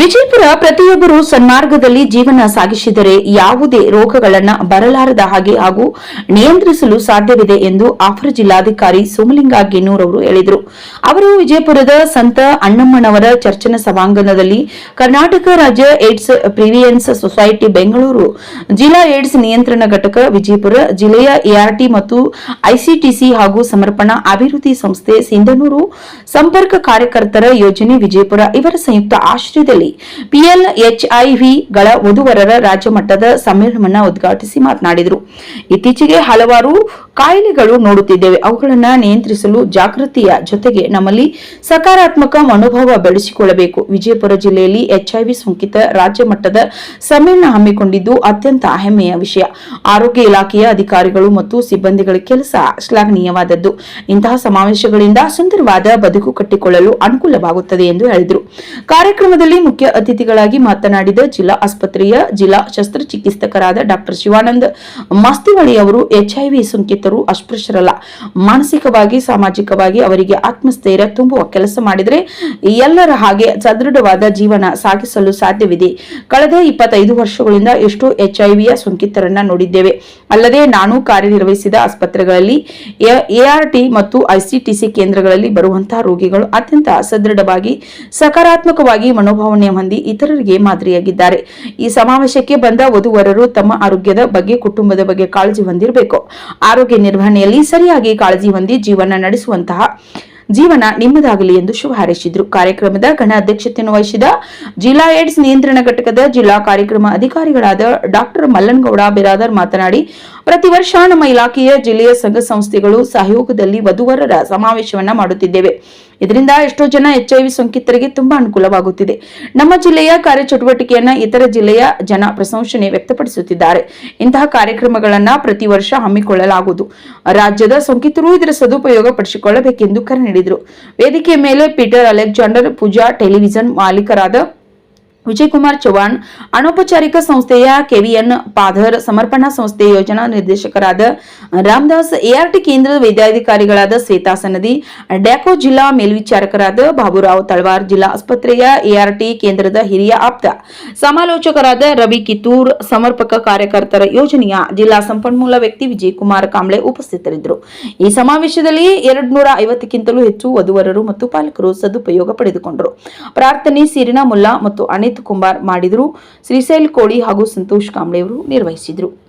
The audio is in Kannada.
ವಿಜಯಪುರ ಪ್ರತಿಯೊಬ್ಬರು ಸನ್ಮಾರ್ಗದಲ್ಲಿ ಜೀವನ ಸಾಗಿಸಿದರೆ ಯಾವುದೇ ರೋಗಗಳನ್ನ ಬರಲಾರದ ಹಾಗೆ ಹಾಗೂ ನಿಯಂತ್ರಿಸಲು ಸಾಧ್ಯವಿದೆ ಎಂದು ಅಪರ ಜಿಲ್ಲಾಧಿಕಾರಿ ಸೋಮಲಿಂಗ ಅವರು ಹೇಳಿದರು. ಅವರು ವಿಜಯಪುರದ ಸಂತ ಅಣ್ಣಮ್ಮನವರ ಚರ್ಚನ ಸಭಾಂಗಣದಲ್ಲಿ ಕರ್ನಾಟಕ ರಾಜ್ಯ ಏಡ್ಸ್ ಪ್ರಿವಿಯನ್ಸ್ ಸೊಸೈಟಿ ಬೆಂಗಳೂರು ಜಿಲ್ಲಾ ಏಡ್ಸ್ ನಿಯಂತ್ರಣ ಘಟಕ, ವಿಜಯಪುರ ಜಿಲ್ಲೆಯ ಎಆರ್ಟಿ ಮತ್ತು ಐಸಿಟಿಸಿ ಹಾಗೂ ಸಮರ್ಪಣಾ ಅಭಿವೃದ್ಧಿ ಸಂಸ್ಥೆ ಸಿಂಧನೂರು ಸಂಪರ್ಕ ಕಾರ್ಯಕರ್ತರ ಯೋಜನೆ ವಿಜಯಪುರ ಇವರ ಸಂಯುಕ್ತ ಆಶ್ರಯದಲ್ಲಿ ಪಿಎಲ್ಎಚ್ಐವಿಗಳ ವಧುವರರ ರಾಜ್ಯ ಮಟ್ಟದ ಸಮ್ಮೇಳನವನ್ನು ಉದ್ಘಾಟಿಸಿ ಮಾತನಾಡಿದರು. ಇತ್ತೀಚೆಗೆ ಹಲವಾರು ಕಾಯಿಲೆಗಳು ನೋಡುತ್ತಿದ್ದೇವೆ. ಅವುಗಳನ್ನು ನಿಯಂತ್ರಿಸಲು ಜಾಗೃತಿಯ ಜೊತೆಗೆ ನಮ್ಮಲ್ಲಿ ಸಕಾರಾತ್ಮಕ ಮನೋಭಾವ ಬೆಳೆಸಿಕೊಳ್ಳಬೇಕು. ವಿಜಯಪುರ ಜಿಲ್ಲೆಯಲ್ಲಿ ಎಚ್ಐವಿ ಸೋಂಕಿತ ರಾಜ್ಯ ಮಟ್ಟದ ಸಮ್ಮೇಳನ ಹಮ್ಮಿಕೊಂಡಿದ್ದು ಅತ್ಯಂತ ಹೆಮ್ಮೆಯ ವಿಷಯ. ಆರೋಗ್ಯ ಇಲಾಖೆಯ ಅಧಿಕಾರಿಗಳು ಮತ್ತು ಸಿಬ್ಬಂದಿಗಳ ಕೆಲಸ ಶ್ಲಾಘನೀಯವಾದದ್ದು. ಇಂತಹ ಸಮಾವೇಶಗಳಿಂದ ಸುಂದರವಾದ ಬದುಕು ಕಟ್ಟಿಕೊಳ್ಳಲು ಅನುಕೂಲವಾಗುತ್ತದೆ ಎಂದು ಹೇಳಿದರು. ಕಾರ್ಯಕ್ರಮದಲ್ಲಿ ಮುಖ್ಯ ಅತಿಥಿಗಳಾಗಿ ಮಾತನಾಡಿದ ಜಿಲ್ಲಾ ಆಸ್ಪತ್ರೆಯ ಜಿಲ್ಲಾ ಶಸ್ತ್ರಚಿಕಿತ್ಸಕರಾದ ಡಾಕ್ಟರ್ ಶಿವಾನಂದ ಮಾಸ್ತಿವಳಿ ಅವರು ಎಚ್ಐವಿ ಸೋಂಕಿತರು ಅಸ್ಪೃಶ್ಯರಲ್ಲ. ಮಾನಸಿಕವಾಗಿ, ಸಾಮಾಜಿಕವಾಗಿ ಅವರಿಗೆ ಆತ್ಮಸ್ಥೈರ್ಯ ತುಂಬುವ ಕೆಲಸ ಮಾಡಿದರೆ ಎಲ್ಲರ ಹಾಗೆ ಸದೃಢವಾದ ಜೀವನ ಸಾಗಿಸಲು ಸಾಧ್ಯವಿದೆ. ಕಳೆದ ಇಪ್ಪತ್ತೈದು ವರ್ಷಗಳಿಂದ ಎಷ್ಟೋ ಎಚ್ಐವಿಯ ಸೋಂಕಿತರನ್ನ ನೋಡಿದ್ದೇವೆ. ಅಲ್ಲದೆ ನಾನು ಕಾರ್ಯನಿರ್ವಹಿಸಿದ ಆಸ್ಪತ್ರೆಗಳಲ್ಲಿ ಎಆರ್ಟಿ ಮತ್ತು ಐಸಿಟಿಸಿ ಕೇಂದ್ರಗಳಲ್ಲಿ ಬರುವಂತಹ ರೋಗಿಗಳು ಅತ್ಯಂತ ಸದೃಢವಾಗಿ, ಸಕಾರಾತ್ಮಕವಾಗಿ ಮನೋಭಾವನೆ ಹೊಂದಿ ಇತರರಿಗೆ ಮಾದರಿಯಾಗಿದ್ದಾರೆ. ಈ ಸಮಾವೇಶಕ್ಕೆ ಬಂದ ವಧುವರರು ತಮ್ಮ ಆರೋಗ್ಯದ ಬಗ್ಗೆ, ಕುಟುಂಬದ ಬಗ್ಗೆ ಕಾಳಜಿ ಹೊಂದಿರಬೇಕು. ಆರೋಗ್ಯ ನಿರ್ವಹಣೆಯಲ್ಲಿ ಸರಿಯಾಗಿ ಕಾಳಜಿ ಹೊಂದಿ ಜೀವನ ನಡೆಸುವಂತಹ ಜೀವನ ನಿಮ್ಮದಾಗಲಿ ಎಂದು ಶುಭ ಹಾರೈಸಿದ್ರು. ಕಾರ್ಯಕ್ರಮದ ಘನ ಅಧ್ಯಕ್ಷತೆಯನ್ನು ವಹಿಸಿದ ಜಿಲ್ಲಾ ಏಡ್ಸ್ ನಿಯಂತ್ರಣ ಘಟಕದ ಜಿಲ್ಲಾ ಕಾರ್ಯಕ್ರಮ ಅಧಿಕಾರಿಗಳಾದ ಡಾಕ್ಟರ್ ಮಲ್ಲನಗೌಡ ಬಿರಾದರ್ ಮಾತನಾಡಿ, ಪ್ರತಿ ವರ್ಷ ನಮ್ಮ ಇಲಾಖೆಯ ಜಿಲ್ಲೆಯ ಸಂಘ ಸಂಸ್ಥೆಗಳು ಸಹಯೋಗದಲ್ಲಿ ವಧುವರರ ಸಮಾವೇಶವನ್ನ ಮಾಡುತ್ತಿದ್ದೇವೆ. ಇದರಿಂದ ಎಷ್ಟೋ ಜನ ಎಚ್ ಐ ವಿ ಸೋಂಕಿತರಿಗೆ ತುಂಬಾ ಅನುಕೂಲವಾಗುತ್ತಿದೆ. ನಮ್ಮ ಜಿಲ್ಲೆಯ ಕಾರ್ಯಚಟುವಟಿಕೆಯನ್ನ ಇತರ ಜಿಲ್ಲೆಯ ಜನ ಪ್ರಶಂಸನೆ ವ್ಯಕ್ತಪಡಿಸುತ್ತಿದ್ದಾರೆ. ಇಂತಹ ಕಾರ್ಯಕ್ರಮಗಳನ್ನ ಪ್ರತಿ ವರ್ಷ ಹಮ್ಮಿಕೊಳ್ಳಲಾಗುವುದು. ರಾಜ್ಯದ ಸೋಂಕಿತರು ಇದರ ಸದುಪಯೋಗ ಪಡಿಸಿಕೊಳ್ಳಬೇಕೆಂದು ಕರೆ ನೀಡಿದರು. ವೇದಿಕೆಯ ಮೇಲೆ ಪೀಟರ್ ಅಲೆಕ್ಸಾಂಡರ್ ಪೂಜಾ ಟೆಲಿವಿಷನ್ ಮಾಲೀಕರಾದ ವಿಜಯಕುಮಾರ್ ಚೌಹಾಣ್ ಅನೌಪಚಾರಿಕ ಸಂಸ್ಥೆಯ ಕೆವಿಎನ್ ಪಾಧರ್ ಸಮರ್ಪಣಾ ಸಂಸ್ಥೆ ಯೋಜನಾ ನಿರ್ದೇಶಕರಾದ ರಾಮದಾಸ್ ಎಆರ್ಟಿ ಕೇಂದ್ರದ ವೈದ್ಯಾಧಿಕಾರಿಗಳಾದ ಶ್ವೇತಾ ಸನದಿ ಡ್ಯಾಕೋ ಜಿಲ್ಲಾ ಮೇಲ್ವಿಚಾರಕರಾದ ಬಾಬುರಾವ್ ತಳವಾರ್, ಜಿಲ್ಲಾ ಆಸ್ಪತ್ರೆಯ ಎಆರ್ಟಿ ಕೇಂದ್ರದ ಹಿರಿಯ ಆಪ್ತ, ಸಮಾಲೋಚಕರಾದ ರವಿ ಕಿತ್ತೂರ್, ಸಮರ್ಪಕ ಕಾರ್ಯಕರ್ತರ ಯೋಜನೆಯ ಜಿಲ್ಲಾ ಸಂಪನ್ಮೂಲ ವ್ಯಕ್ತಿ ವಿಜಯ್ ಕುಮಾರ್ ಕಾಂಬ್ಳೆ ಉಪಸ್ಥಿತರಿದ್ದರು. ಈ ಸಮಾವೇಶದಲ್ಲಿ ಎರಡ್ನೂರ ಐವತ್ತಕ್ಕಿಂತಲೂ ಹೆಚ್ಚು ವಧುವರರು ಮತ್ತು ಪಾಲಕರು ಸದುಪಯೋಗ ಪಡೆದುಕೊಂಡರು. ಪ್ರಾರ್ಥನೆ, ಸೀರಿನ ಮುಲ್ಲಾ ಮತ್ತು ಅನಿತ್ ಕುಂಬಾರ್ ಮಾಡಿದರು. ಶ್ರೀಶೈಲ್ ಕೋಳಿ ಹಾಗೂ ಸಂತೋಷ್ ಕಾಂಬ್ಳೆಯವರು ನಿರ್ವಹಿಸಿದರು.